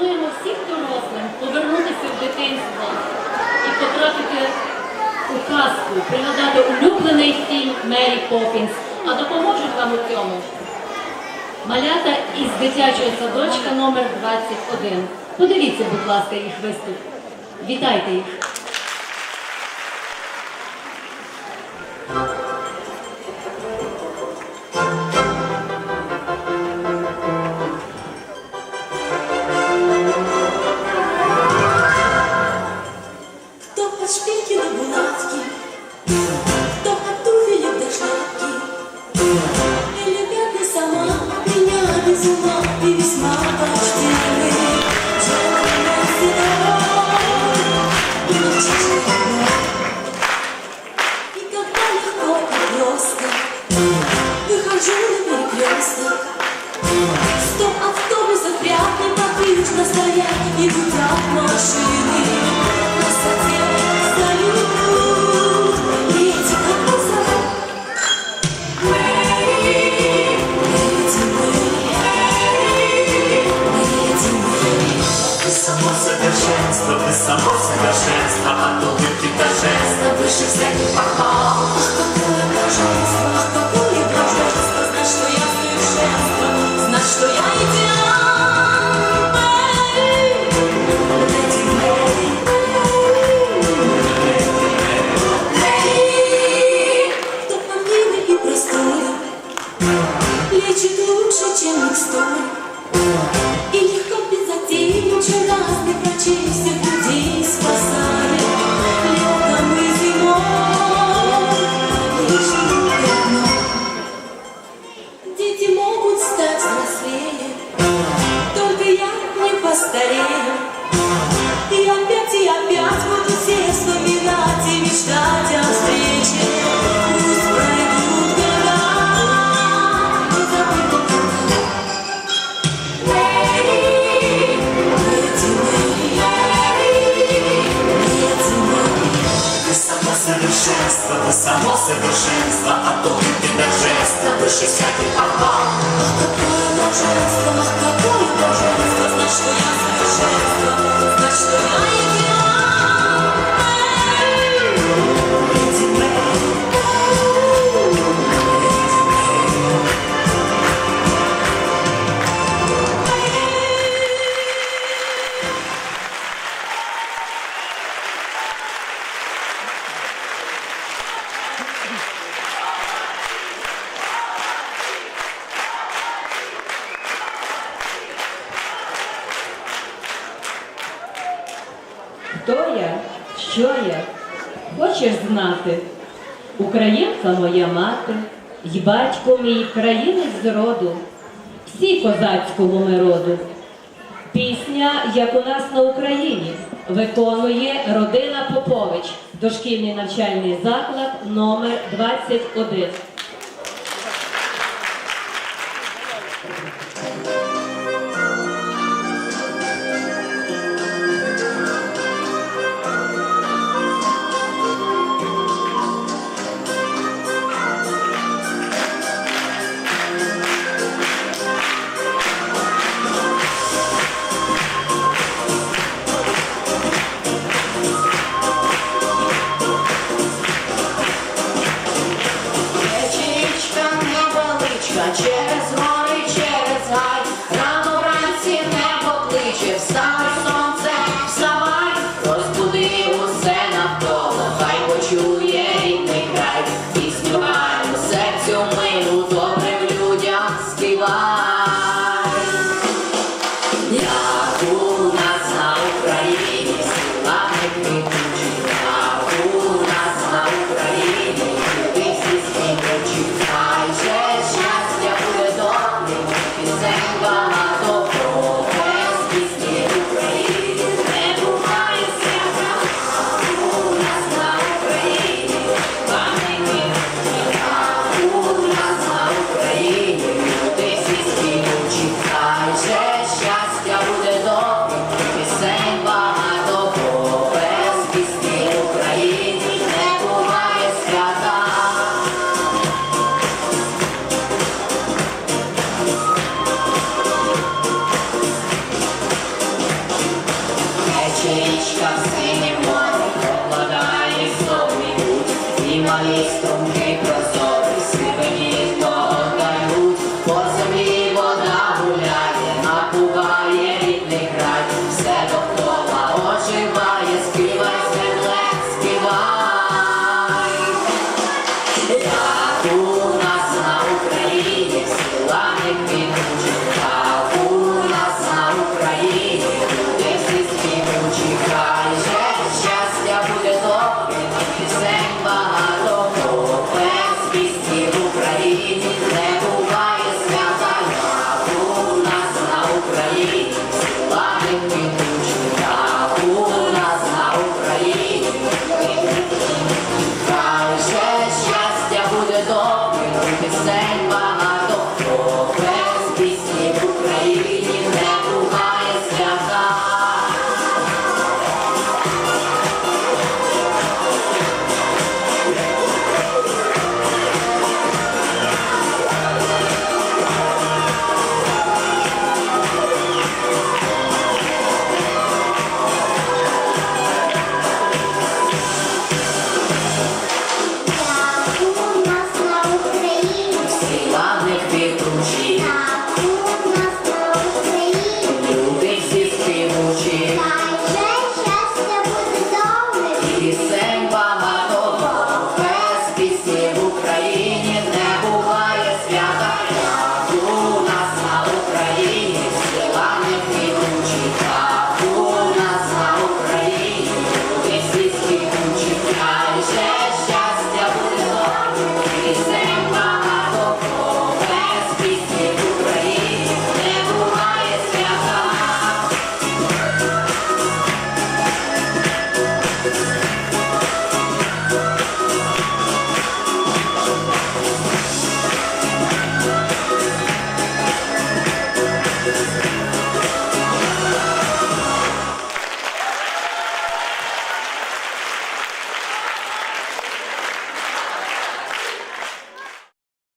пропонуємо всім дорослим повернутися в дитинство і потрапити у казку, пригадати улюблений фільм Мері Попінс. А допоможуть вам у цьому малята із дитячого садочка номер 21 Подивіться, будь ласка, їх виступ. Вітайте їх. блаженства, а то ты блаженства, выше всяких похвал. feel Хто я? Що я? Хочеш знати? Українка моя мати, й батько мій країни з роду, всі козацькому ми роду. Пісня, як у нас на Україні, виконує родина Попович, дошкільний навчальний заклад номер 21 Sanchez Molly's